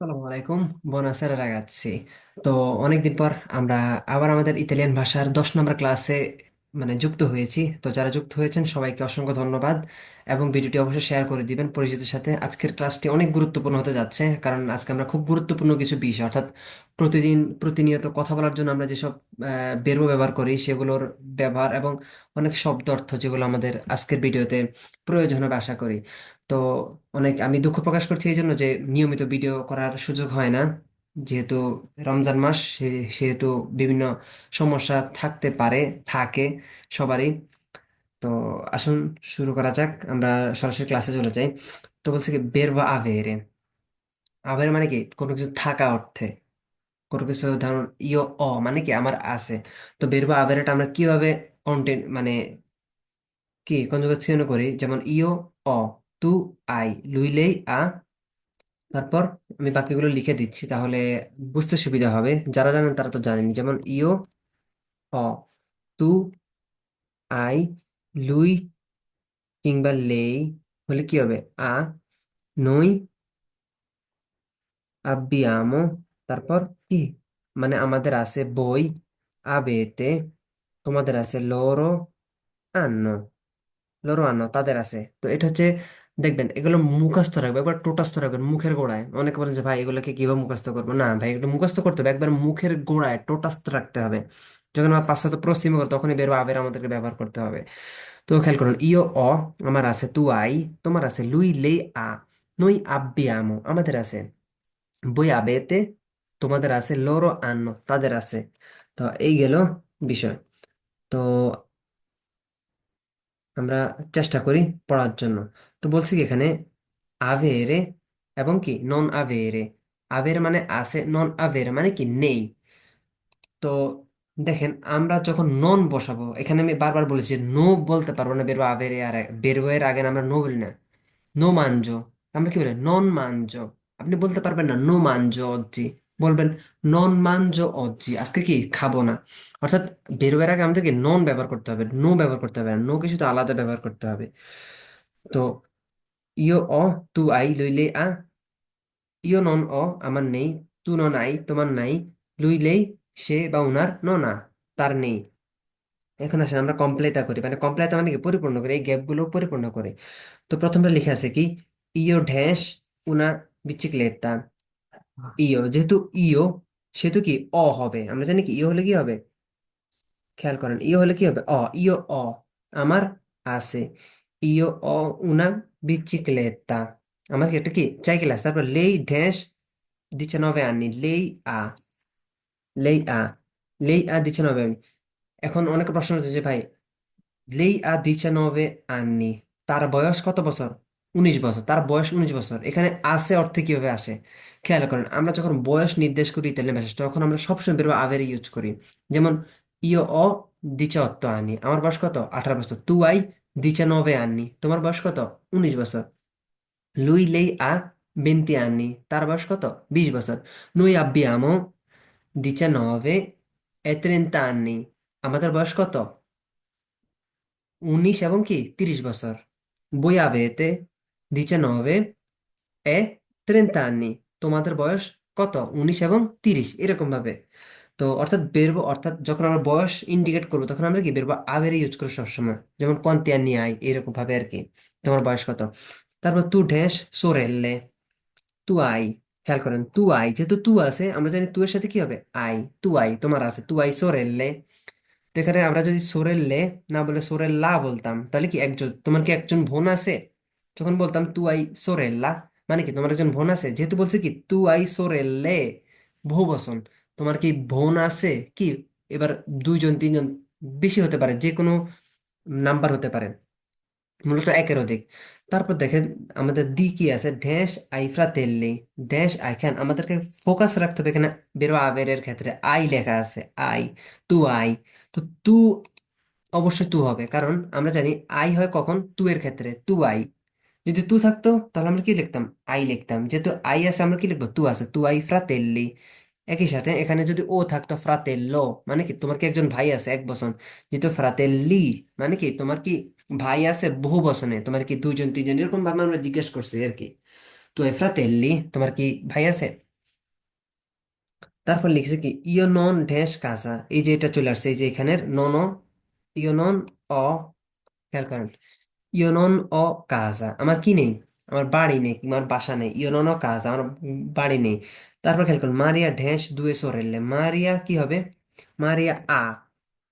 আসসালামু আলাইকুম। বোনাসেরা রাগাচ্ছি। তো অনেকদিন পর আমরা আবার আমাদের ইতালিয়ান ভাষার দশ নম্বর ক্লাসে মানে যুক্ত হয়েছি। তো যারা যুক্ত হয়েছেন, সবাইকে অসংখ্য ধন্যবাদ এবং ভিডিওটি অবশ্যই শেয়ার করে দিবেন পরিচিতের সাথে। আজকের ক্লাসটি অনেক গুরুত্বপূর্ণ হতে যাচ্ছে, কারণ আজকে আমরা খুব গুরুত্বপূর্ণ কিছু বিষয়, অর্থাৎ প্রতিদিন প্রতিনিয়ত কথা বলার জন্য আমরা যেসব বেরবো ব্যবহার করি, সেগুলোর ব্যবহার এবং অনেক শব্দ অর্থ যেগুলো আমাদের আজকের ভিডিওতে প্রয়োজন হবে আশা করি। তো অনেক, আমি দুঃখ প্রকাশ করছি এই জন্য যে নিয়মিত ভিডিও করার সুযোগ হয় না। যেহেতু রমজান মাস, সে- সেহেতু বিভিন্ন সমস্যা থাকতে পারে, থাকে সবারই। তো আসুন শুরু করা যাক, আমরা সরাসরি ক্লাসে চলে যাই। তো বলছে কি, বের বা আভেরে মানে কি? কোনো কিছু থাকা অর্থে। কোনো কিছু ধরুন, ইয়, অ মানে কি? আমার আছে। তো বের বা আভেরেটা আমরা কীভাবে কন্টেন্ট মানে কি? কনজুগেশন করি, যেমন ইয়, অ, তু, আই লুইলেই আ তারপর আমি বাকিগুলো লিখে দিচ্ছি, তাহলে বুঝতে সুবিধা হবে। যারা জানেন তারা তো জানেন যেমন ইও, অ, তু, আই, লুই কিংবা লেই, হলে কি হবে? আ, নই, আব্বিয়ামো, তারপর কি? মানে আমাদের আছে বই, আবেতে, তোমাদের আছে লোরো আন্নো, লোরো আন্ন, তাদের আছে। তো এটা হচ্ছে দেখবেন, এগুলো মুখস্থ রাখবে একবার টোটাস্থ রাখবেন, মুখের গোড়ায়। অনেকে বলেন যে, ভাই, এগুলোকে কীভাবে মুখস্থ করব? না, ভাই, এগুলো মুখস্থ করতে হবে। একবার মুখের গোড়ায় টোটাস্থ রাখতে হবে। যখন আমার পাঁচশত প্রশ্চিম করো, তখনই বেরো আবের আমাদেরকে ব্যবহার করতে হবে। তো খেয়াল করুন ইও অ, আমার আছে তু আই, তোমার আছে লুই লে আ, নই আব্বি আমো, আমাদের আছে বই আবেতে তোমাদের আছে লোরো আন্নো তাদের আছে। তো এই গেল বিষয়। তো আমরা চেষ্টা করি পড়ার জন্য। তো বলছি কি এখানে আভেরে এবং কি নন আভেরে আভের মানে আছে নন আভেরে মানে কি নেই। তো দেখেন, আমরা যখন নন বসাবো, এখানে আমি বারবার বলেছি নো বলতে পারব না বেরবো আভেরে আর বেরবো এর আগে আমরা নো বলি না। নো মানজো আমরা কি বলি? নন মানজো আপনি বলতে পারবেন না নো মানজো অজ্জি বলবেন, নন মানজো অজ্জি আজকে কি খাব না? অর্থাৎ বেরোয়ের আগে আমাদেরকে নন ব্যবহার করতে হবে, নো ব্যবহার করতে হবে নো কিছু তো আলাদা ব্যবহার করতে হবে। তো ইও অ, তু আই লইলে আ ইও নন অ, আমার নেই, তু নন আই, তোমার নাই লুইলেই সে বা উনার ন না তার নেই। এখন আসলে আমরা কমপ্লেতা করি মানে কমপ্লেতা মানে কি? পরিপূর্ণ করে, এই গ্যাপগুলো পরিপূর্ণ করে। তো প্রথমটা লিখে আছে কি? ইও ড্যাশ উনা বিচিক্লেতা ইও, যেহেতু ইও, সেহেতু কি অ হবে? আমরা জানি কি, ইও হলে কি হবে? খেয়াল করেন, ইও হলে কি হবে? অ, ইও অ, আমার আছে। ইও অ, উনা বিচিক্লেতা, আমার কি একটা কি? সাইকেল আছে তারপর লেই ড্যাশ ডিeciannove anni lei ha lei ha lei ha 19 anni এখন অনেক প্রশ্ন হচ্ছে যে ভাই, লেই আ ডিচিannove anni তার বয়স কত বছর? উনিশ বছর, তার বয়স উনিশ বছর, এখানে আছে অর্থে কীভাবে আসে? খেয়াল করেন আমরা যখন বয়স নির্দেশ করি ইতালিয়ান ভাষায় তখন আমরা সবসময় বেরোবো আভের ইউজ করি। যেমন ইও অ ডিচিotto আনি। আমার বয়স কত? আঠারো বছর। তু আই ডিচিannove anni তোমার বয়স কত? উনিশ বছর। লুই লেই আ 20 anni, তার বয়স কত? বিশ বছর। Noi abbiamo 19 e 30 anni, আমাদের বয়স কত? উনিশ এবং কি? তিরিশ বছর। Voi দিচা 19 এ 30 anni তোমাদের বয়স কত? উনিশ এবং তিরিশ, এরকম ভাবে। তো অর্থাৎ বেরবো অর্থাৎ যখন আমরা বয়স ইন্ডিকেট করব, তখন আমরা কি বেরবো আবের ইউজ করব সবসময়। যেমন কোয়ান্তি আনি আই এরকম ভাবে আর কি তোমার বয়স কত? তারপর তু ঢেস সোরেল্লে তু আই, খেয়াল করেন, তু আই। যেহেতু তু আছে, আমরা জানি তু এর সাথে কি হবে? আই। তু আই, তোমার আছে। তু আই সোরেল্লে তো এখানে আমরা যদি সোরেল্লে না বলে সোরেল্লা বলতাম, তাহলে কি একজন, তোমার কি একজন বোন আছে? যখন বলতাম তু আই সোরেল্লা মানে কি, তোমার একজন বোন আছে? যেহেতু বলছে কি, তু আই সোরেল্লে বহু বচন তোমার কি বোন আছে? কি? এবার দুইজন, তিনজন বেশি হতে পারে যে কোনো নাম্বার হতে পারে, মূলত একের অধিক। তারপর দেখেন, আমাদের দি কি আছে? ড্যাশ আই ফ্রাতেল্লি, ড্যাশ আই খান আমাদেরকে ফোকাস রাখতে হবে এখানে বেরো আবেরের ক্ষেত্রে। আই লেখা আছে, আই তু আই তো তু অবশ্যই তু হবে। কারণ আমরা জানি আই হয় কখন? তু এর ক্ষেত্রে, তু আই। যদি তু থাকতো, তাহলে আমরা কি লিখতাম? আই লিখতাম। যেহেতু আই আছে, আমরা কি লিখব? তু আছে। তু, আই, ফ্রাতেল্লি। একই সাথে এখানে যদি ও থাকতো, ফ্রাতেল্লো মানে কি? তোমার কি একজন ভাই আছে? এক বচন যেহেতু ফ্রাতেল্লি মানে কি? তোমার কি ভাই আছে? বহু বসনে। তোমার কি দুইজন, তিনজন? এরকম ভাবে আমরা জিজ্ঞেস করছি আর কি। তো, এ, ফ্রাতেল্লি, তোমার কি ভাই আছে? তারপর লিখছে কি? ইয় নন ড্যাশ কাজা এই যে এটা চলে আসছে, এই যে এখানের নন ইয় নন অ, খেয়াল করেন। ইয় নন অ কাজা আমার কি নেই আমার বাড়ি নেই আমার বাসা নেই ইয় নন অ কাজা আমার বাড়ি নেই তারপর খেয়াল করুন মারিয়া ড্যাশ দুয়ে সোরেল্লে মারিয়া কি হবে মারিয়া আ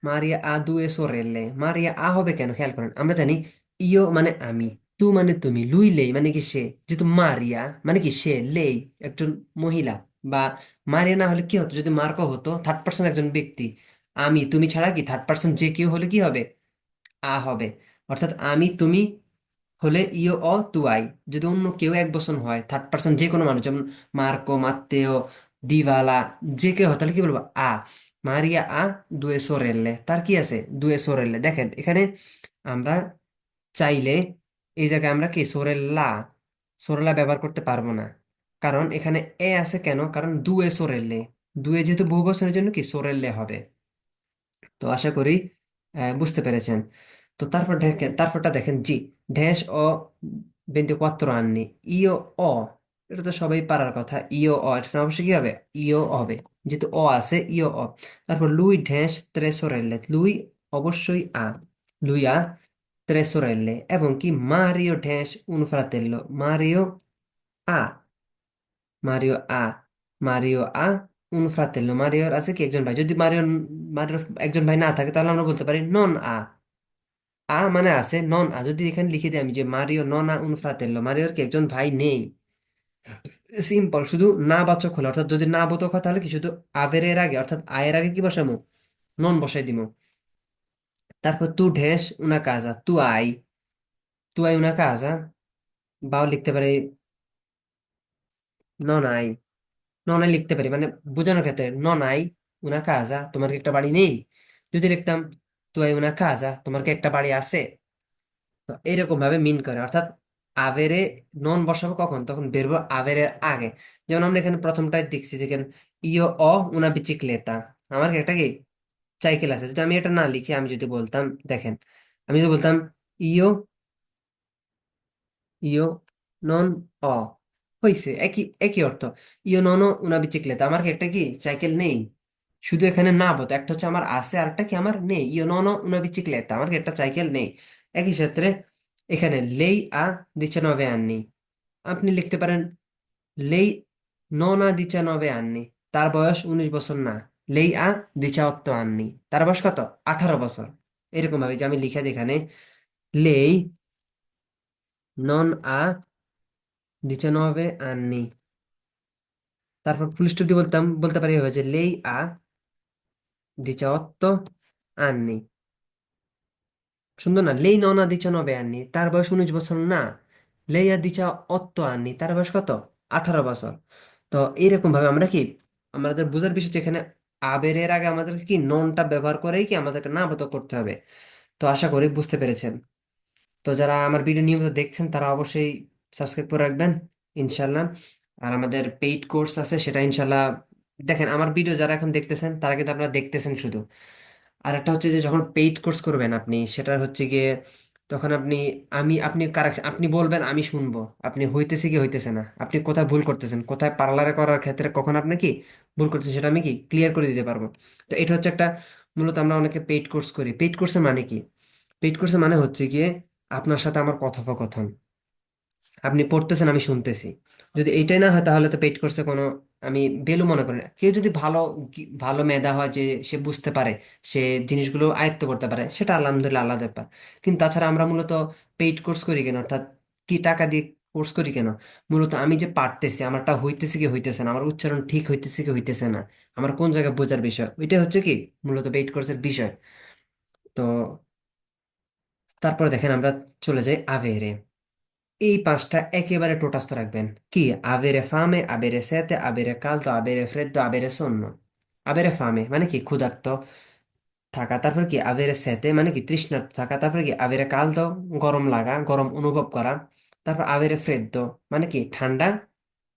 মারিয়া আ দুয়ে সোরেল্লে মারিয়া আ হবে কেন খেয়াল করেন আমরা জানি ইয় মানে আমি তু মানে তুমি লুই লেই মানে কি সে যেহেতু মারিয়া মানে কি সে লেই একজন মহিলা বা মারিয়া না হলে কি হতো যদি মার্কো হতো থার্ড পার্সন একজন ব্যক্তি আমি তুমি ছাড়া কি থার্ড পার্সন যে কেউ হলে কি হবে আ হবে অর্থাৎ আমি, তুমি হলে ইও অ, তু আই। যদি অন্য কেউ এক বচন হয় থার্ড পার্সন যে কোনো মানুষ, যেমন মার্কো, মাত্তেও দিভালা যে কেউ হয়, তাহলে কি বলব? আ। মারিয়া, আ, দুয়ে সোরেল্লে তার কি আছে? দুয়ে সোরেল্লে দেখেন, এখানে আমরা চাইলে এই জায়গায় আমরা কি? সোরেল্লা সোরেল্লা ব্যবহার করতে পারব না। কারণ এখানে এ আছে কেন? কারণ দুয়ে সোরেল্লে দুয়ে যেহেতু বহু বছরের জন্য কি? সোরেল্লে হবে। তো আশা করি বুঝতে পেরেছেন। তো তারপর দেখেন, তারপরটা দেখেন, জি, ড্যাশ ও veinticuatro আননি ইও অ, এটা তো সবাই পারার কথা ইও অ এটা অবশ্যই কি হবে? ইও হবে, যেহেতু অ আছে ইও অ, তারপর লুই ড্যাশ sorelle লুই অবশ্যই আ লুই tre sorelle এবং কি মারিও ড্যাশ fratello মারিও আ মারিও আ মারিও আ fratello মারিওর আছে কি একজন ভাই, যদি মারিও মারিওর একজন ভাই না থাকে, তাহলে আমরা বলতে পারি নন আ। আ মানে আছে, নন আ। যদি এখানে লিখে দিই আমি যে মারিও নন আ উন ফ্রাতেল্লো মারিওর কি একজন ভাই নেই? সিম্পল শুধু না বাচক হলে, অর্থাৎ যদি না বোধক হয় তাহলে কি শুধু আবের এর আগে, অর্থাৎ আয়ের আগে কি বসামো? নন বসাই দিমো। তারপর তু ঢেস উনা কাজা, তু আই। তু আই উনা কাজা, বাও লিখতে পারি, নন আই। নন আই লিখতে পারি মানে বোঝানোর ক্ষেত্রে নন আই, উনা কাজা, তোমার কি একটা বাড়ি নেই? যদি লিখতাম তু আই উনা কাজা তোমার কি একটা বাড়ি আছে? তো এরকম ভাবে মিন করে, অর্থাৎ আবেরে নন বসাবো কখন? তখন বেরবো আবেরের আগে। যেমন আমরা এখানে প্রথমটায় দেখছি যেখানে ইয়, অ, উনা বিচিক্লেতা। আমার একটা কি সাইকেল আছে, যদি আমি এটা না লিখে, আমি যদি বলতাম, দেখেন, আমি যদি বলতাম, ইয় ইয়, নন, অ, হইছে, একই একই অর্থ। ইয়, নন, উনা বিচিক্লেতা। আমার কি একটা কি সাইকেল নেই? শুধু এখানে না বলতো একটা হচ্ছে আমার আছে আর একটা কি আমার নেই। ইয় নন উনা বিচিক্লেতা আমার কি একটা সাইকেল নেই। একই ক্ষেত্রে এখানে লেই আ ডিচানবে আননি। আপনি লিখতে পারেন, লেই ননা ডিচানবে আননি, তার বয়স উনিশ বছর না। লেই আ ডিচাওত্ত আননি, তার বয়স কত? আঠারো বছর। এরকম ভাবে যে আমি লিখে দিই এখানে, লেই নন আ ডিচানবে আননি। তারপর ফুল স্টপ দিয়ে বলতাম, বলতে পারি এভাবে যে লেই আ ডিচাওত্ত আননি সুন্দর না লেই ননা ডিচানবে আননি তার বয়স উনিশ বছর না লেইয়া দিচা অত্ত আননি তার বয়স কত আঠারো বছর তো এইরকম ভাবে আমরা কি আমাদের বোঝার বিষয় যেখানে আবেরের আগে আমাদের কি ননটা ব্যবহার করেই কি আমাদেরকে নাবোধক করতে হবে তো আশা করি বুঝতে পেরেছেন তো যারা আমার ভিডিও নিয়মিত দেখছেন তারা অবশ্যই সাবস্ক্রাইব করে রাখবেন ইনশাল্লাহ আর আমাদের পেইড কোর্স আছে সেটা ইনশাল্লাহ দেখেন, আমার ভিডিও যারা এখন দেখতেছেন, তারা কিন্তু আপনারা দেখতেছেন শুধু। আর একটা হচ্ছে যে, যখন পেইড কোর্স করবেন আপনি, সেটা হচ্ছে গিয়ে তখন আপনি, আমি, আপনি কারেকশন আপনি বলবেন, আমি শুনব। আপনি হইতেছে কি হইতেছে না? আপনি কোথায় ভুল করতেছেন? কোথায় পার্লারে করার ক্ষেত্রে কখন আপনি কি ভুল করতেছেন, সেটা আমি কি ক্লিয়ার করে দিতে পারব? তো এটা হচ্ছে একটা, মূলত আমরা অনেকে পেইড কোর্স করি। পেইড কোর্সের মানে কি? পেইড কোর্সের মানে হচ্ছে গিয়ে আপনার সাথে আমার কথোপকথন। আপনি পড়তেছেন, আমি শুনতেছি। যদি এইটাই না হয়, তাহলে তো পেইড কোর্সে কোনো আমি ভ্যালু মনে করি না। কেউ যদি ভালো ভালো মেধা হয় যে সে বুঝতে পারে, সে জিনিসগুলো আয়ত্ত করতে পারে, সেটা আলহামদুলিল্লাহ আলাদা ব্যাপার। কিন্তু তাছাড়া আমরা মূলত পেইড কোর্স করি কেন? অর্থাৎ কি টাকা দিয়ে কোর্স করি কেন? মূলত আমি যে পারতেছি, আমারটা হইতেছে কি হইতেছে না, আমার উচ্চারণ ঠিক হইতেছে কি হইতেছে না, আমার কোন জায়গায় বোঝার বিষয় ওইটা হচ্ছে কি মূলত পেইড কোর্সের বিষয়। তো তারপরে দেখেন আমরা চলে যাই আভেরে। এই পাঁচটা একেবারে টোটাস্থ রাখবেন। কি? আবেরে ফামে, আবেরে সেতে, আবেরে কালতো, আবেরে ফ্রেদ্দো, আবেরে সন্নো আবেরে ফামে মানে কি? ক্ষুধার্ত থাকা। তারপর কি? আবেরে সেতে মানে কি? তৃষ্ণার্ত থাকা। তারপর কি? আবেরে কালতো, গরম লাগা, গরম অনুভব করা। তারপর আবেরে ফ্রেদ্দো মানে কি? ঠান্ডা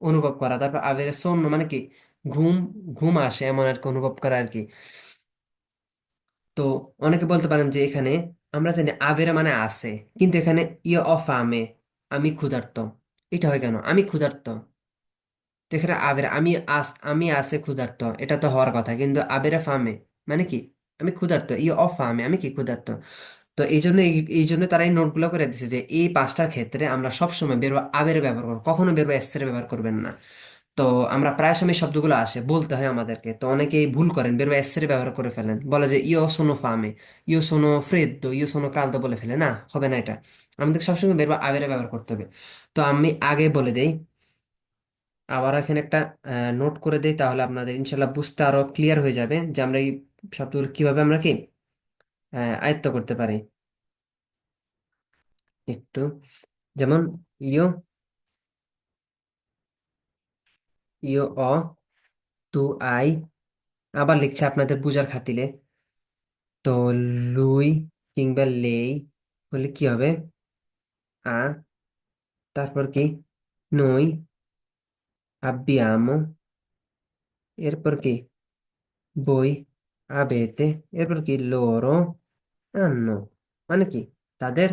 অনুভব করা। তারপর আবেরে সন্নো মানে কি? ঘুম ঘুম আসে এমন আর কি অনুভব করা আর কি। তো অনেকে বলতে পারেন যে এখানে আমরা জানি আবেরে মানে আছে, কিন্তু এখানে ইয়ে অফ আমে ক্ষুধার্ত। এটা হয় কেন? আমি ক্ষুধার্ত। তো এখানে আবের, আমি আস, আমি আসে ক্ষুধার্ত। এটা তো হওয়ার কথা। কিন্তু আবেরে ফামে। মানে কি? আমি ক্ষুধার্ত। ই অ ফামে আমি কি ক্ষুধার্ত? তো এই জন্য এই জন্য তারা এই নোটগুলো করে দিচ্ছে যে, এই পাঁচটার ক্ষেত্রে আমরা সবসময় বেরো আবের ব্যবহার করব। কখনো বেরো এসের ব্যবহার করবেন না। তো আমরা প্রায় সময় শব্দগুলো আসে। বলতে হয় আমাদেরকে। তো অনেকেই ভুল করেন। বেরো এসের ব্যবহার করে ফেলেন। বলে যে ইও সোনো ফামে। ইও সোনো ফ্রেদ্দো ইও সোনো কালদো বলে ফেলে। না, হবে না এটা। আমাদের সবসময় বেরো আবের ব্যবহার করতে হবে। তো আমি আগে বলে দেই, আবার এখানে একটা নোট করে দেই, তাহলে আপনাদের ইনশাল্লাহ বুঝতে আরও ক্লিয়ার হয়ে যাবে যে আমরা এই শব্দগুলো কীভাবে আমরা কি আয়ত্ত করতে পারি। একটু, যেমন ইও ইও অ, তু আই, আবার লিখছে আপনাদের বুঝার খাতিলে তো লুই কিংবা লেই, হলে কি হবে? আ তারপর কি নই আব্বিয়ামো এরপর কি বই আবেতে এরপর কি লোরো আন্নো মানে কি তাদের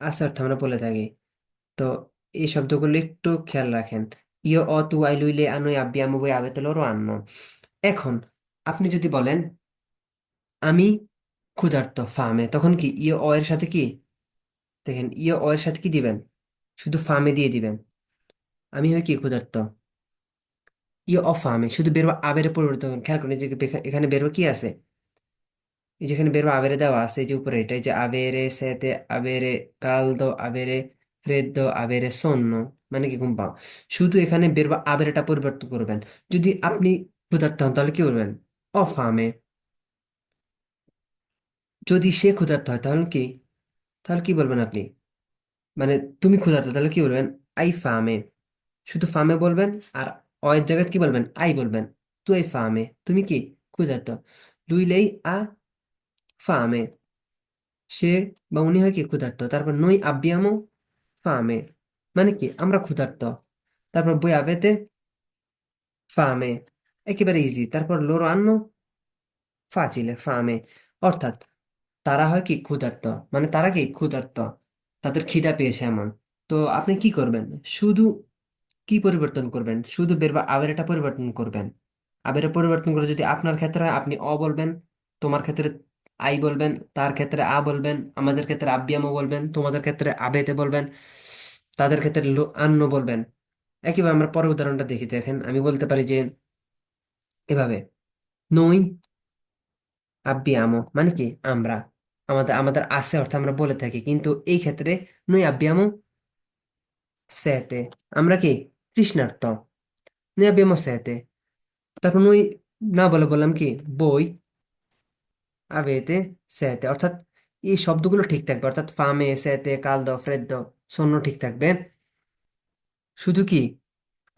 আছে অর্থ আমরা বলে থাকি তো এই শব্দগুলো একটু খেয়াল রাখেন ইয় অ তু আই লুইলে আনুই আব্বিয়ামো বই আবেতে লোরো আন্নো এখন আপনি যদি বলেন আমি ক্ষুধার্ত ফার্মে তখন কি ইয়ে অ এর সাথে কি দেখেন ইয়ে এর সাথে কি দিবেন? শুধু ফার্মে দিয়ে দিবেন। আমি হয় কি ক্ষুধার্ত? ইয়ে অ ফার্মে শুধু বেরো আবেরে পরিবর্তন। খেয়াল করুন যে এখানে বেরো কি আছে? এই যেখানে বেরো আবেরে দেওয়া আছে, এই যে উপরে এটা, এই যে আবেরে সেতে, আবেরে কালদো, আবেরে ফ্রেদ্দো, আবেরে সন্নো মানে কি ঘুম পাও শুধু এখানে বেরো আবেরেটা পরিবর্তন করবেন। যদি আপনি ক্ষুধার্ত হন, তাহলে কি বলবেন অ ফার্মে যদি সে ক্ষুধার্ত হয়, তাহলে কি? তাহলে কি বলবেন আপনি? মানে তুমি ক্ষুধার্ত, তাহলে কি বলবেন? আই ফামে। শুধু ফামে বলবেন আর অয়ের জায়গায় কি বলবেন? আই বলবেন। তুই ফামে। তুমি কি? ক্ষুধার্ত। লুইলেই আ ফামে। সে বা উনি হয় কি? ক্ষুধার্ত। তারপর নই আব্বিয়ামো ফামে। মানে কি? আমরা ক্ষুধার্ত। তারপর বই আবেতে ফামে। একেবারে ইজি তারপর লোরো আন্নো ফাচিলে ফামে। অর্থাৎ তারা হয় কি ক্ষুধার্ত? মানে তারা কি ক্ষুধার্ত? তাদের খিদা পেয়েছে এমন। তো আপনি কি করবেন? শুধু কি পরিবর্তন করবেন? শুধু বের বা আবেরটা পরিবর্তন করবেন। আবেরে পরিবর্তন করে যদি আপনার ক্ষেত্রে আপনি অ বলবেন, তোমার ক্ষেত্রে আই বলবেন, তার ক্ষেত্রে আ বলবেন, আমাদের ক্ষেত্রে আব্বিয়ামও বলবেন, তোমাদের ক্ষেত্রে আবেতে বলবেন, তাদের ক্ষেত্রে আন্ন বলবেন। একইভাবে আমরা পরের উদাহরণটা দেখি, দেখেন, আমি বলতে পারি যে এভাবে। নই আব্বিয়ামো মানে কি, আমরা। আমাদের আমাদের আছে অর্থে আমরা বলে থাকি। কিন্তু এই ক্ষেত্রে নই আব্বিয়ামো সেতে আমরা কি? তৃষ্ণার্ত। নই আব্বিয়ামো সেতে তারপর নই না বলে বললাম কি? বই আবেতে সেতে অর্থাৎ এই শব্দগুলো ঠিক থাকবে। অর্থাৎ ফামে সেতে কালদ, ফ্রেদ্দ সন্ন ঠিক থাকবে। শুধু কি?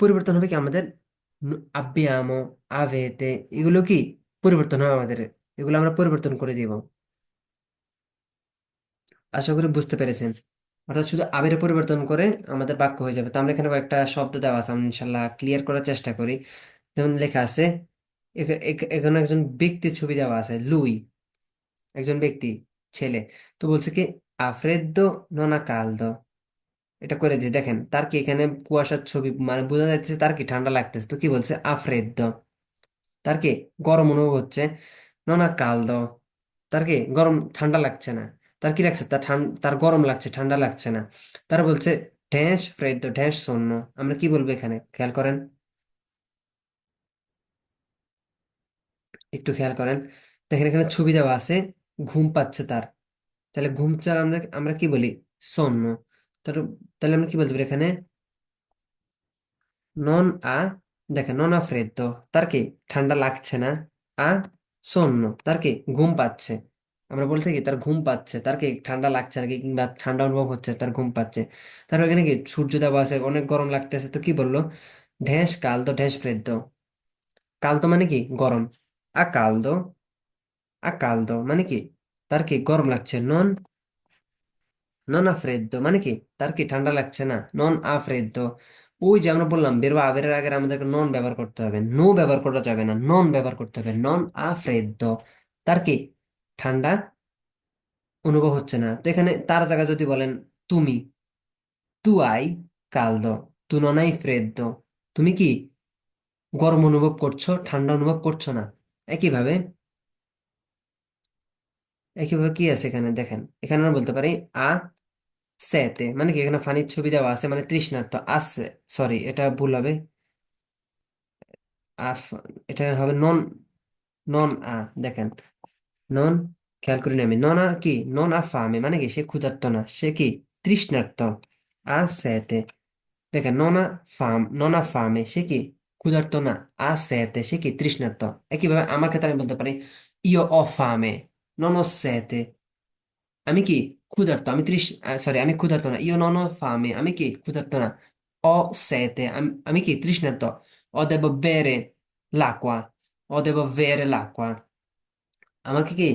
পরিবর্তন হবে কি আমাদের? আব্বিয়ামো আবেতে, এগুলো কি? পরিবর্তন হবে আমাদের। এগুলো আমরা পরিবর্তন করে দিব। আশা করি বুঝতে পেরেছেন। অর্থাৎ শুধু আবেরে পরিবর্তন করে আমাদের বাক্য হয়ে যাবে। তো আমরা এখানে একটা শব্দ দেওয়া আছে আমি ইনশাল্লাহ ক্লিয়ার করার চেষ্টা করি। যেমন লেখা আছে, এখ- এখ- এখানে একজন ব্যক্তির ছবি দেওয়া আছে, লুই। একজন ব্যক্তি, ছেলে। তো বলছে কি, আফ্রেদ্দো ননা কালদো। এটা করে যে দেখেন, তার কি এখানে কুয়াশার ছবি মানে বোঝা যাচ্ছে তার কি ঠান্ডা লাগতেছে। তো কি বলছে? আফ্রেদ্দো। তার কি গরম অনুভব হচ্ছে? ননা কালদো। তার কি গরম ঠান্ডা লাগছে না। তার কি লাগছে? তার তার গরম লাগছে, ঠান্ডা লাগছে না। তারা বলছে, ঢ্যাঁস ফ্রেদ্দো ঢ্যাঁস শূন্য। আমরা কি বলব এখানে? খেয়াল করেন। একটু খেয়াল করেন। দেখেন এখানে ছবি দেওয়া আছে, ঘুম পাচ্ছে তার। তাহলে ঘুম চার আমরা আমরা কি বলি? সন্ন তাহলে তাহলে আমরা কি বলতে পারি এখানে? নন আ, দেখেন, নন আ ফ্রেদ্দো তার কি? ঠান্ডা লাগছে না। আ সন্ন তার কি? ঘুম পাচ্ছে। আমরা বলছি কি, তার ঘুম পাচ্ছে তার কি ঠান্ডা লাগছে নাকি কিংবা ঠান্ডা অনুভব হচ্ছে, তার ঘুম পাচ্ছে। তারপর এখানে কি সূর্য দেওয়া আছে, অনেক গরম লাগতেছে, তো কি বলল? ঢেঁস কালদো ঢেঁস কাল তো মানে কি? গরম। আ কালদো আ কালদো মানে কি? তার কি গরম লাগছে? নন নন আ ফ্রেদ্দো মানে কি? তার কি ঠান্ডা লাগছে না? নন আ ফ্রেদ্দো ওই যে আমরা বললাম, বেরো আবেরের আগে আমাদেরকে নন ব্যবহার করতে হবে। নো ব্যবহার করা যাবে না। নন ব্যবহার করতে হবে। নন আ ফ্রেদ্দো তার কি ঠান্ডা অনুভব হচ্ছে না। তো এখানে তার জায়গায় যদি বলেন, তুমি তু আই কালদো তু ননাই ফ্রেদ্দো, তুমি কি গরম অনুভব করছ, ঠান্ডা অনুভব করছ না? একইভাবে একইভাবে কি আছে এখানে? দেখেন, এখানে আমরা বলতে পারি, আ সেতে মানে কি এখানে ফানির ছবি দেওয়া আছে মানে তৃষ্ণার্ত আছে সরি, এটা ভুল হবে। আফ, এটা হবে নন নন আ, দেখেন। নন খেয়াল করিনি আমি নন আ কি নন আ ফামে মানে কি সে ক্ষুধার্ত না সে কি তৃষ্ণার্ত আ সেতে দেখেন নন আ ফাম নন আ ফামে সে কি ক্ষুধার্ত না আ সেতে সে কি তৃষ্ণার্ত একইভাবে আমার ক্ষেত্রে আমি বলতে পারি ইও অ ফামে নন ও সেতে আমি কি ক্ষুধার্ত আমি ত্রিশ সরি আমি ক্ষুধার্ত না ইও নন ফামে আমি কি ক্ষুধার্ত না অ সেতে আমি আমি কি তৃষ্ণার্ত ও দেব বেরে l'acqua. ও দেব বেরে l'acqua. আমাকে কি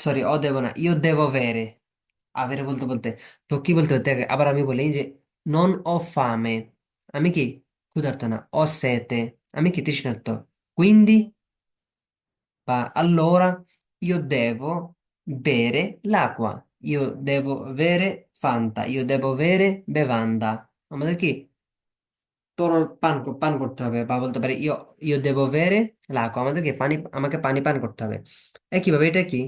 সরি ও দেব না ইও দেব বেরে আবেরে বলতে বলতে তো কি বলতে হতে আবার আমি বলি যে নন ও ফামে আমি কি ক্ষুধার্ত না ও সেতে আমি কি তৃষ্ণার্ত quindi Pa- Allora io devo bere l'acqua, io devo bere Fanta, io devo bere bevanda. আমাদের কি তরল পান পান করতে হবে বা বলতে পারি, ইয় ইয় দেবো বেরে লাকো আমাদেরকে পানি, আমাকে পানি পান করতে হবে। একইভাবে এটা কি?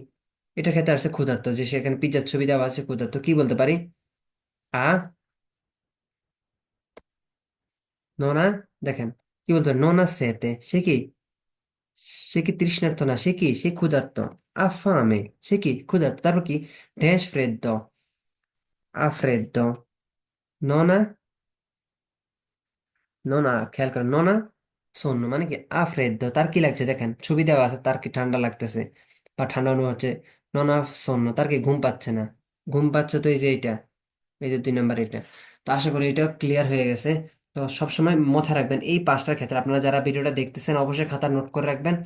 এটা খেতে আসছে ক্ষুধার্ত, যে সেখানে পিজ্জার ছবি দেওয়া আছে ক্ষুধার্ত। কি বলতে পারি? আ? নোনা? দেখেন, কি বলতে পারি? নোনা সেতে, সে কি? সে কি তৃষ্ণার্ত না? সে কি? সে ক্ষুধার্ত। আফামে, সে কি? ক্ষুধার্ত। তারপর কি? ড্যাশ ফ্রেদ্দ। আফ্রেদ্দ। ননা? ননা, খেয়াল করেন, ননা শূন্য মানে কি আফ্রেদ্দ তার কি লাগছে দেখেন? ছবি দেওয়া আছে, তার কি ঠান্ডা লাগতেছে? বা ঠান্ডা অনুভব হচ্ছে, ননা শূন্য তার কি ঘুম পাচ্ছে না? ঘুম পাচ্ছে তো এই যে এইটা, এই যে দুই নাম্বার এটা তো আশা করি এটা ক্লিয়ার হয়ে গেছে। তো সবসময় মাথায় রাখবেন, এই পাঁচটার ক্ষেত্রে আপনারা যারা ভিডিওটা দেখতেছেন, অবশ্যই খাতা নোট করে রাখবেন।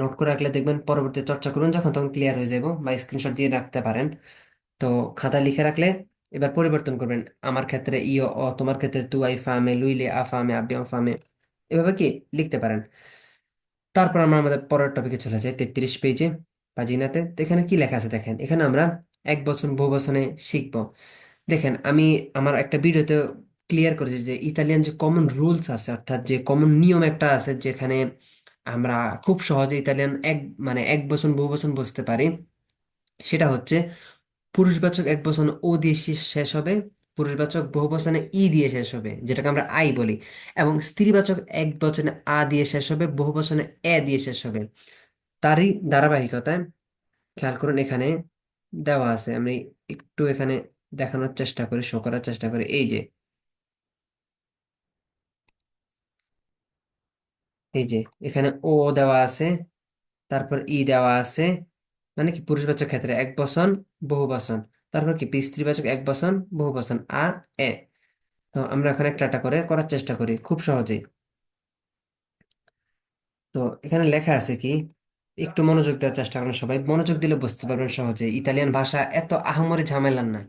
নোট করে রাখলে দেখবেন পরবর্তী চর্চা করুন, যখন তখন ক্লিয়ার হয়ে যাব বা স্ক্রিনশট দিয়ে রাখতে পারেন। তো খাতা লিখে রাখলে এবার পরিবর্তন করবেন। আমার ক্ষেত্রে ইও, অ, তোমার ক্ষেত্রে তু, আই ফামে লুইলে আ ফামে আব্বিয়াম ফামে এভাবে কি লিখতে পারেন। তারপর আমরা আমাদের পরের টপিকে চলে যাই, তেত্রিশ পেজে পাজিনাতে। তো এখানে কি লেখা আছে দেখেন? এখানে আমরা এক বছর, বহু বচনে শিখব। দেখেন, আমি আমার একটা ভিডিওতে ক্লিয়ার করেছি যে ইতালিয়ান যে কমন রুলস আছে, অর্থাৎ যে কমন নিয়ম একটা আছে, যেখানে আমরা খুব সহজে ইতালিয়ান এক মানে এক বচন বহু বচন বুঝতে পারি, সেটা হচ্ছে পুরুষবাচক এক বচন ও দিয়ে শেষ হবে। পুরুষবাচক বহু বচনে ই দিয়ে শেষ হবে, যেটাকে আমরা আই বলি। এবং স্ত্রীবাচক এক বচনে আ দিয়ে শেষ হবে, বহু বচনে এ দিয়ে শেষ হবে। তারই ধারাবাহিকতায় খেয়াল করুন এখানে দেওয়া আছে। আমি একটু এখানে দেখানোর চেষ্টা করি শো করার চেষ্টা করি। এই যে। এই যে, এখানে ও দেওয়া আছে, তারপর ই দেওয়া আছে। মানে কি পুরুষবাচক ক্ষেত্রে এক বচন, বহু বচন। তারপর কি স্ত্রীবাচক এক বচন, বহু বচন। আ, এ। তো আমরা এখন একটা করে করার চেষ্টা করি, খুব সহজেই। তো এখানে লেখা আছে কি, একটু মনোযোগ দেওয়ার চেষ্টা করেন সবাই। মনোযোগ দিলে বুঝতে পারবেন সহজে, ইতালিয়ান ভাষা এত আহামরি ঝামেলার না।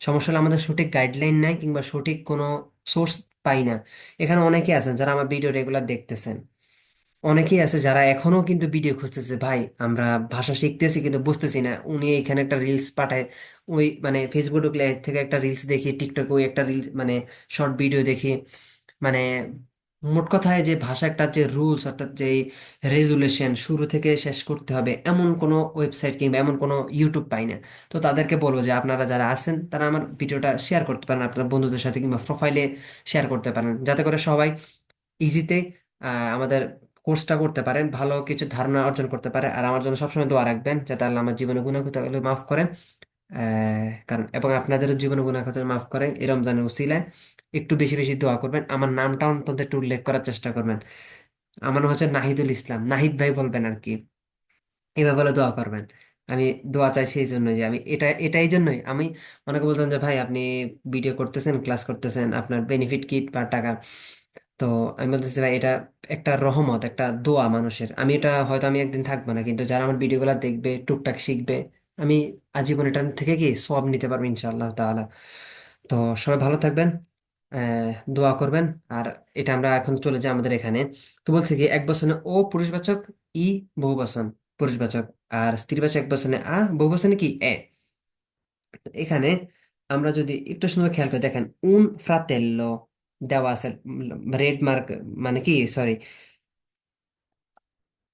সমস্যা হলো আমাদের সঠিক গাইডলাইন নাই কিংবা সঠিক কোনো সোর্স পাই না। এখানে অনেকে আছেন যারা আমার ভিডিও রেগুলার দেখতেছেন। অনেকেই আছে যারা এখনও কিন্তু ভিডিও খুঁজতেছে, ভাই, আমরা ভাষা শিখতেছি কিন্তু বুঝতেছি না। উনি এখানে একটা রিলস পাঠায়, ওই মানে ফেসবুক থেকে একটা রিলস দেখি টিকটকে ওই একটা রিলস মানে শর্ট ভিডিও দেখি। মানে মোট কথায় যে ভাষা একটা যে রুলস অর্থাৎ যে রেজুলেশন শুরু থেকে শেষ করতে হবে, এমন কোনো ওয়েবসাইট কিংবা এমন কোনো ইউটিউব পাই না। তো তাদেরকে বলব যে আপনারা যারা আছেন, তারা আমার ভিডিওটা শেয়ার করতে পারেন, আপনার বন্ধুদের সাথে কিংবা প্রোফাইলে শেয়ার করতে পারেন। যাতে করে সবাই ইজিতে আমাদের কোর্সটা করতে পারেন, ভালো কিছু ধারণা অর্জন করতে পারে আর আমার জন্য সবসময় দোয়া রাখবেন যাতে আল্লাহ আমার জীবনে গুনাহ হলে মাফ করেন। কারণ, এবং আপনাদেরও জীবনে গুনাহ মাফ করে এই রমজানের উসিলায় একটু বেশি বেশি দোয়া করবেন। আমার নামটা অন্তত একটু উল্লেখ করার চেষ্টা করবেন। আমার নাম হচ্ছে নাহিদুল ইসলাম। নাহিদ ভাই বলবেন আর কি। এভাবে বলে দোয়া করবেন। আমি দোয়া চাইছি এই জন্যই যে আমি এটা এটা এই জন্যই। আমি অনেকে বলতাম যে, ভাই, আপনি ভিডিও করতেছেন, ক্লাস করতেছেন, আপনার বেনিফিট কিট বা টাকা? তো আমি বলতেছি, ভাই, এটা একটা রহমত, একটা দোয়া মানুষের। আমি এটা হয়তো আমি একদিন থাকব না, কিন্তু যারা আমার ভিডিওগুলো দেখবে, টুকটাক শিখবে, আমি আজীবন এটা থেকে কি সব নিতে পারব ইনশাআল্লাহ তাআলা। তো সবাই ভালো থাকবেন দোয়া করবেন, আর এটা আমরা এখন চলে যাই আমাদের এখানে। তো বলছে কি, এক বচনে ও পুরুষবাচক ই বহুবচন পুরুষবাচক আর স্ত্রীবাচক এক বচনে আ বহুবচনে কি, এ। এখানে আমরা যদি একটু সুন্দর খেয়াল করে দেখেন, উন ফ্রাতেল্লো দেওয়া আছে রেড মার্ক মানে কি সরি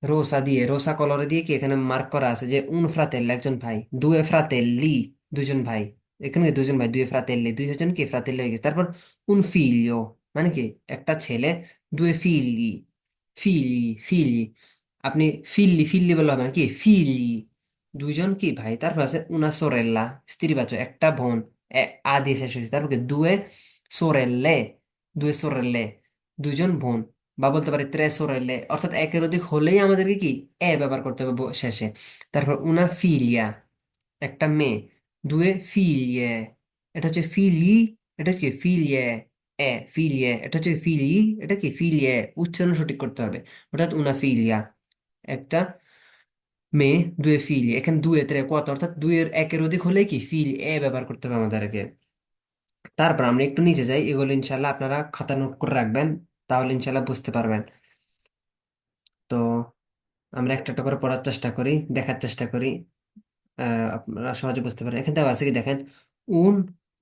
রোসা দিয়ে রোসা কলরে দিয়ে কি এখানে মার্ক করা আছে যে উন ফ্রাতেল্লি একজন ভাই দুয়ে ফ্রাতেল্লি দুজন ভাই এখানে দুজন ভাই দুয়ে ফ্রাতেল্লি দুইজন কি ফ্রাতেল্লি হয়ে গেছে তারপর উন ফিলিও মানে কি একটা ছেলে দুয়ে ফিলি ফিলি ফিলি আপনি ফিল্লি ফিল্লি বললে হবে না কি ফিলি দুইজন কি ভাই তারপর আছে উনা সোরেল্লা স্ত্রী স্ত্রীবাচক একটা বোন এ- আ দিয়ে শেষ হয়েছে তারপর কি দুয়ে সোরেল্লে দুয়ে সোরেল্লে দুইজন বোন বা বলতে পারি ত্রে সোরেল্লে অর্থাৎ একের অধিক হলেই আমাদেরকে কি? এ ব্যবহার করতে হবে শেষে। তারপর উনা ফিলিয়া একটা মেয়ে, দুয়ে ফিলিয়ে, এটা হচ্ছে ফিলি, এটা হচ্ছে ফিলিয়ে, এ, ফিলিয়ে, এটা হচ্ছে ফিলি, এটা কি? ফিলিয়ে, উচ্চারণ সঠিক করতে হবে। অর্থাৎ উনা ফিলিয়া একটা মেয়ে, দুয়ে ফিল এখানে দুয়ে ত্রে কত? অর্থাৎ দুইয়ের একের অধিক হলে কি? ফিল, এ ব্যবহার করতে হবে আমাদেরকে। তারপর আমরা একটু নিচে যাই, এগুলো ইনশাল্লাহ আপনারা খাতা নোট করে রাখবেন, তাহলে ইনশাল্লাহ বুঝতে পারবেন। তো আমরা একটা একটা করে পড়ার চেষ্টা করি, দেখার চেষ্টা করি। আপনারা সহজে বুঝতে পারেন এখানে দেওয়া আছে কি দেখেন? উন,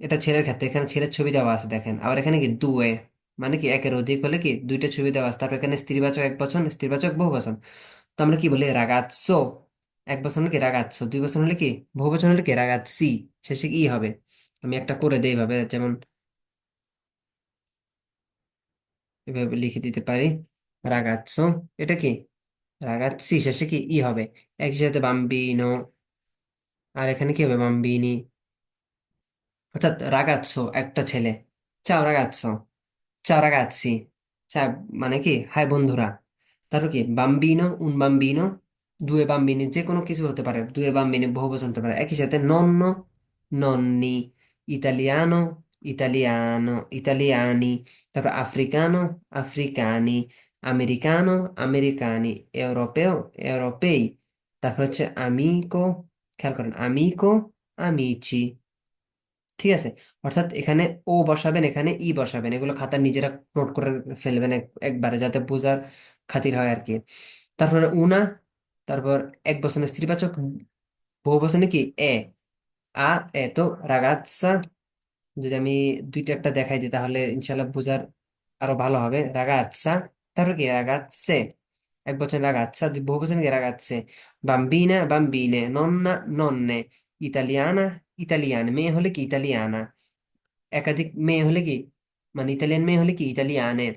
এটা ছেলের ক্ষেত্রে, এখানে ছেলের ছবি দেওয়া আছে দেখেন। আবার এখানে কি? দুয়ে মানে কি? একের অধিক হলে কি? দুইটা ছবি দেওয়া আছে। তারপর এখানে স্ত্রীবাচক এক বচন, স্ত্রীবাচক বহু তো আমরা কি বলি? রাগাচ্ছো। এক বছর হলে কি? রাগাচ্ছো। দুই বছর হলে কি? বহু বছর হলে কি? রাগাচ্ছি। শেষে কি হবে? আমি একটা করে দেই ভাবে যেমন এভাবে লিখে দিতে পারি। রাগাচ্ছো, এটা কি? রাগাচ্ছি, শেষে কি? ই হবে। একই সাথে বাম্বিনো আর এখানে কি হবে? বাম্বিনি অর্থাৎ রাগাচ্ছো একটা ছেলে। চাও, রাগাচ্ছো। চাও, রাগাচ্ছি। চা মানে কি? হাই বন্ধুরা। তারপর কি? বাম্বিনো উন বাম্বিনো দুয়ে বাম্বিনি যে কোনো কিছু হতে পারে। দুয়ে বাম্বিনি বহুবচন হতে পারে। একই সাথে নন্নো নন্নি ইতালিয়ানো ইতালিয়ানো ইতালিয়ানি তারপর আফ্রিকানো আফ্রিকানি আমেরিকানো আমেরিকানি ইউরোপেও ইউরোপেই তারপর হচ্ছে আমিকো খেয়াল করেন আমিকো আমিচি ঠিক আছে? অর্থাৎ এখানে ও বসাবেন এখানে ই বসাবেন এগুলো খাতা নিজেরা নোট করে ফেলবেন এক- একবারে, যাতে বোঝার খাতির হয় আর কি তারপরে উনা, তারপর এক বচনের স্ত্রীবাচক বহু বচনে কি এ। আ, এ, তো রাগাৎসা যদি আমি দুইটা একটা দেখাই দিই, তাহলে ইনশাল্লাহ বোঝার আরও ভালো হবে। রাগাৎসা তারপর কি? রাগাচ্ছে। এক বচন রাগাচ্ছা, দুই বহু বচন কি রাগাচ্ছে। বাম্বিনা, বাম্বিনে, নন্না, নন্নে। Italiana, Italian. মেয়ে হলে কি ইতালিয়ানা? একাধিক মেয়ে হলে কি? মানে ইতালিয়ান মেয়ে হলে কি ইতালিয়ানে?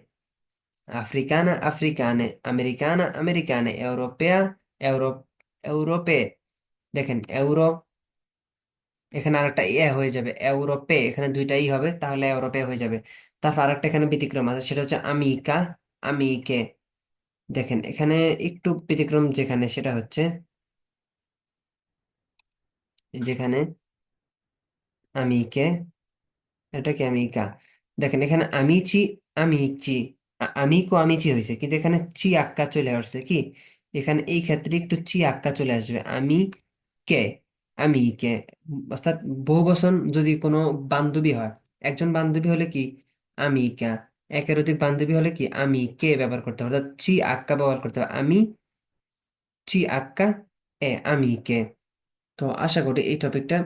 আফ্রিকানা, আফ্রিকানে। আমেরিকানা, আমেরিকানে। ইউরোপেয়া ইউরোপ ইউরোপে দেখেন ইউরো এখানে আরেকটা এ হয়ে যাবে ইউরোপে এখানে দুইটা ই হবে, তাহলে ইউরোপে হয়ে যাবে। তারপর আরেকটা এখানে ব্যতিক্রম আছে, সেটা হচ্ছে আমিকা আমিকে দেখেন, এখানে একটু ব্যতিক্রম যেখানে, সেটা হচ্ছে যেখানে আমিকে এটা কি আমিকা দেখেন, এখানে আমিচি আমিচি আমিকো আমিচি হয়েছে, কিন্তু এখানে চি আক্কা চলে আসছে, কি? এখানে এই ক্ষেত্রে একটু চি আক্কা চলে আসবে আমি কে আমি কে, অর্থাৎ বহু বচন যদি কোনো বান্ধবী হয়, একজন বান্ধবী হলে কি আমি কা? একের অধিক বান্ধবী হলে কি আমি কে ব্যবহার করতে হবে? অর্থাৎ চি আক্কা ব্যবহার করতে হবে। আমি, চি আক্কা, এ আমি কে? তো আশা করি এই টপিকটা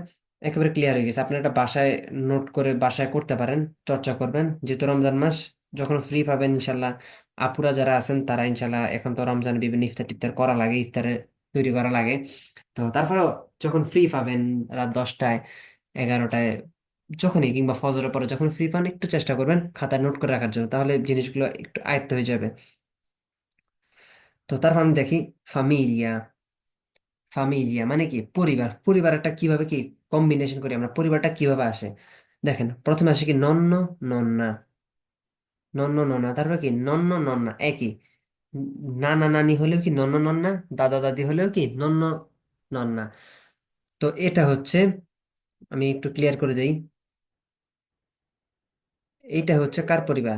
একেবারে ক্লিয়ার হয়ে গেছে। আপনারা এটা বাসায় নোট করে বাসায় করতে পারেন, চর্চা করবেন। যেহেতু রমজান মাস, যখন ফ্রি পাবেন ইনশাল্লাহ। আপুরা যারা আছেন, তারা ইনশাল্লাহ এখন তো রমজান বিভিন্ন ইফতার টিফতার করা লাগে ইফতারে তৈরি করা লাগে। তো তারপরেও যখন ফ্রি পাবেন রাত দশটায়, এগারোটায়, যখনই কিংবা ফজরের পরে যখন ফ্রি পান, একটু চেষ্টা করবেন খাতায় নোট করে রাখার জন্য, তাহলে জিনিসগুলো একটু আয়ত্ত হয়ে যাবে। তো তারপর আমি দেখি ফামিলিয়া ফামিলিয়া মানে কি? পরিবার। পরিবারটা কীভাবে কি কম্বিনেশন করি আমরা? পরিবারটা কীভাবে আসে? দেখেন, প্রথমে আসে কি নন্ন নন্না নন্ন নন্না তারপর কি? নন্ন নন্না একই। নানা নানি হলেও কি নন্ন নন্না? দাদা দাদি হলেও কি নন্ন নন্না? তো এটা হচ্ছে, আমি একটু ক্লিয়ার করে দেই। এইটা হচ্ছে কার পরিবার?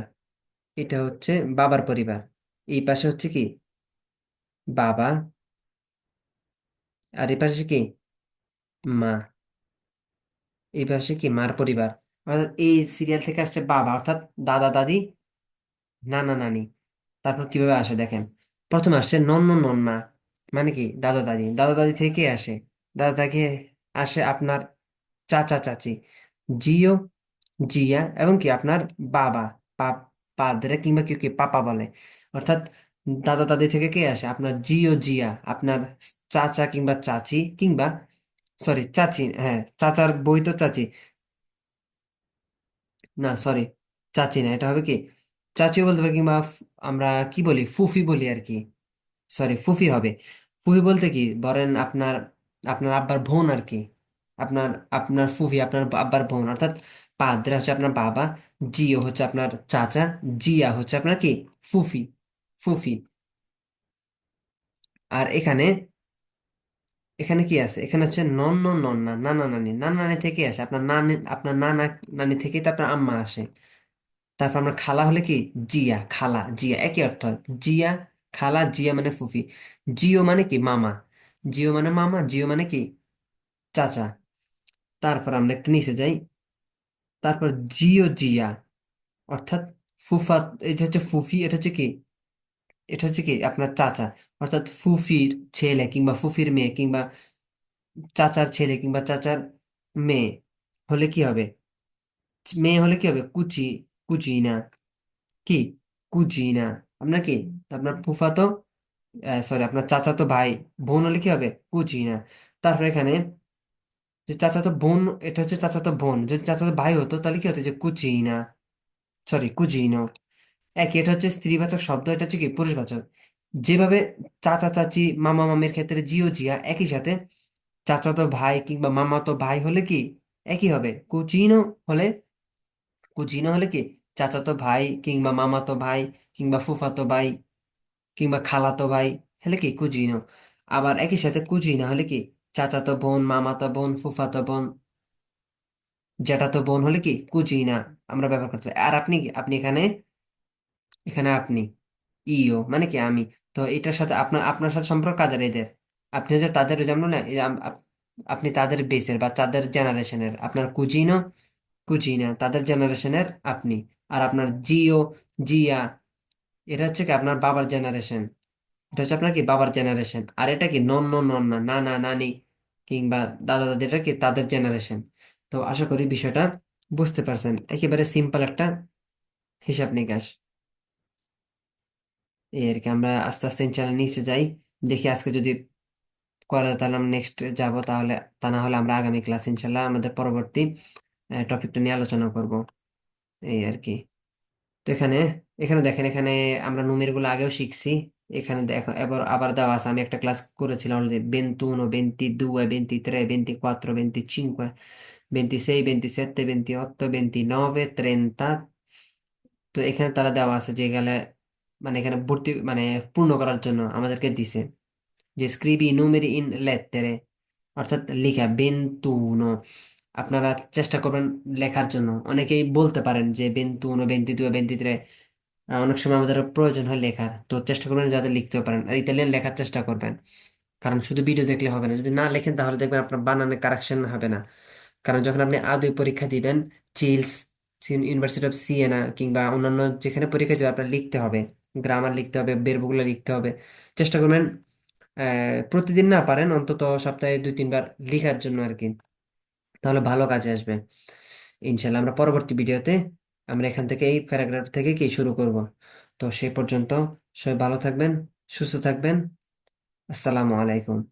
এটা হচ্ছে বাবার পরিবার। এই পাশে হচ্ছে কি? বাবা। আর এই পাশে কি? মা। এই পাশে কি? মার পরিবার। অর্থাৎ এই সিরিয়াল থেকে আসছে বাবা, অর্থাৎ দাদা দাদি, নানা নানি। তারপর কীভাবে আসে দেখেন? প্রথমে আসছে নন্ন নন্না মানে কি? দাদা, দাদি। দাদা, দাদি থেকে আসে। দাদা দাদি আসে আপনার চাচা, চাচি। জিও, জিয়া এবং কি? আপনার বাবা পাদরে কিংবা কেউ কে পাপা বলে। অর্থাৎ দাদা, দাদি থেকে কে আসে? আপনার জিও, জিয়া। আপনার চাচা কিংবা চাচি কিংবা সরি, চাচি হ্যাঁ চাচার বই তো চাচি। না, সরি, চাচি না। এটা হবে কি? চাচিও বলতে পারি কিংবা আমরা কি বলি? ফুফি বলি আর কি। সরি ফুফি হবে। ফুফি বলতে কি? ধরেন আপনার আপনার আব্বার বোন আর কি। আপনার আপনার ফুফি, আপনার আব্বার বোন। অর্থাৎ পাদ্রা হচ্ছে আপনার বাবা, জিও হচ্ছে আপনার চাচা, জিয়া হচ্ছে আপনার কি? ফুফি ফুফি। আর এখানে এখানে কি আছে? এখানে হচ্ছে নন নন নন, না নানা নানি। নানা নানি থেকে আসে। আপনার নানি, আপনার নানা নানি থেকে তো আপনার আম্মা আসে। তারপর আমরা খালা হলে কি? জিয়া, খালা, জিয়া, একই অর্থ হয়। জিয়া, খালা, জিয়া মানে ফুফি। জিও মানে কি? মামা। জিও মানে মামা, জিও মানে কি? চাচা। তারপর আমরা একটু নিচে যাই। তারপর জিও, জিয়া। অর্থাৎ ফুফা, এটা হচ্ছে ফুফি, এটা হচ্ছে কি? এটা হচ্ছে কি? আপনার চাচা। অর্থাৎ ফুফির ছেলে কিংবা ফুফির মেয়ে কিংবা চাচার ছেলে কিংবা চাচার মেয়ে হলে কি হবে? মেয়ে হলে কি হবে? কুচি। কুচিনা কি? কুচিনা আপনার কি? আপনার ফুফাতো সরি আপনার চাচাতো ভাই। বোন হলে কি হবে? কুচিনা তারপর এখানে যে চাচাতো বোন, এটা হচ্ছে চাচাতো বোন। যদি চাচাতো ভাই হতো, তাহলে কি হতো? যে কুচিনা সরি কুজিনো একই, এটা হচ্ছে স্ত্রীবাচক শব্দ, এটা হচ্ছে কি? পুরুষবাচক। যেভাবে চাচা, চাচি, মামা, মামির ক্ষেত্রে জিও, জিয়া একই সাথে চাচাতো ভাই কিংবা মামাতো ভাই হলে কি? একই হবে। কুচিনো হলে কুচিনো হলে কি? চাচাতো ভাই, কিংবা মামাতো ভাই, কিংবা ফুফাতো ভাই, কিংবা খালাতো ভাই, হলে কি কুজিনো আবার একই সাথে কুজিনা হলে কি চাচাতো বোন মামাতো বোন ফুফাতো বোন জ্যাঠাতো বোন হলে কি কুজিনা আমরা ব্যবহার করতে পারি। আর আপনি কি, আপনি এখানে? এখানে আপনি। ইও মানে কি আমি? তো এটার সাথে আপনার আপনার সাথে সম্পর্ক কাদের এদের? আপনি হচ্ছে তাদের যেমন না আপনি তাদের বেসের বা তাদের জেনারেশনের আপনার কুজিনো কুজিনা তাদের জেনারেশনের আপনি। আর আপনার জিও, জিয়া, এটা হচ্ছে কি আপনার বাবার জেনারেশন এটা হচ্ছে আপনার কি বাবার জেনারেশন আর এটা কি নন নন নন, না নানা নানি কিংবা দাদা, দাদি, এটা কি তাদের জেনারেশন তো আশা করি বিষয়টা বুঝতে পারছেন। একেবারে সিম্পল একটা হিসাব নিকাশ। এই আর কি, আমরা আস্তে আস্তে ইনশাল্লাহ নিচে যাই। দেখি আজকে যদি করা যায় তাহলে আমরা নেক্সট যাব। তাহলে, তা না হলে আমরা আগামী ক্লাস ইনশাল্লাহ আমাদের পরবর্তী টপিকটা নিয়ে আলোচনা করব। এই আর কি। তো এখানে এখানে দেখেন, এখানে আমরা নুমেরগুলো আগেও শিখছি। এখানে দেখো, এবার, আবার দেওয়া আছে। আমি একটা ক্লাস করেছিলাম যে ventuno ventidue ventitré ventiquattro venticinque ventisei ventisette ventiotto ventinove trenta তো এখানে তারা দেওয়া আছে যে গেলে মানে এখানে ভর্তি মানে পূর্ণ করার জন্য আমাদেরকে দিছে যে স্ক্রিবি numeri in lettere, অর্থাৎ লিখা, বেন্তুনো। আপনারা চেষ্টা করবেন লেখার জন্য। অনেকেই বলতে পারেন যে বেন্তুনো বেন্তিদুয়ে বেন্তিত্রে অনেক সময় আমাদের প্রয়োজন হয় লেখার। তো চেষ্টা করবেন যাতে লিখতে পারেন। আর ইতালিয়ান লেখার চেষ্টা করবেন। কারণ শুধু ভিডিও দেখলে হবে না। যদি না লেখেন তাহলে দেখবেন আপনার বানানে কারেকশন হবে না। কারণ যখন আপনি আদৌ পরীক্ষা দিবেন চিলস ইউনিভার্সিটি অফ সিয়েনা কিংবা অন্যান্য যেখানে পরীক্ষা দিবেন, আপনার লিখতে হবে। গ্রামার লিখতে হবে বেরবুগুলো লিখতে হবে। চেষ্টা করবেন প্রতিদিন না পারেন, অন্তত সপ্তাহে দুই, তিনবার লেখার জন্য আর কি তাহলে ভালো কাজে আসবে। ইনশাল্লাহ আমরা পরবর্তী ভিডিওতে আমরা এখান থেকে এই প্যারাগ্রাফ থেকে কি শুরু করব। তো সেই পর্যন্ত সবাই ভালো থাকবেন, সুস্থ থাকবেন। আসসালামু আলাইকুম।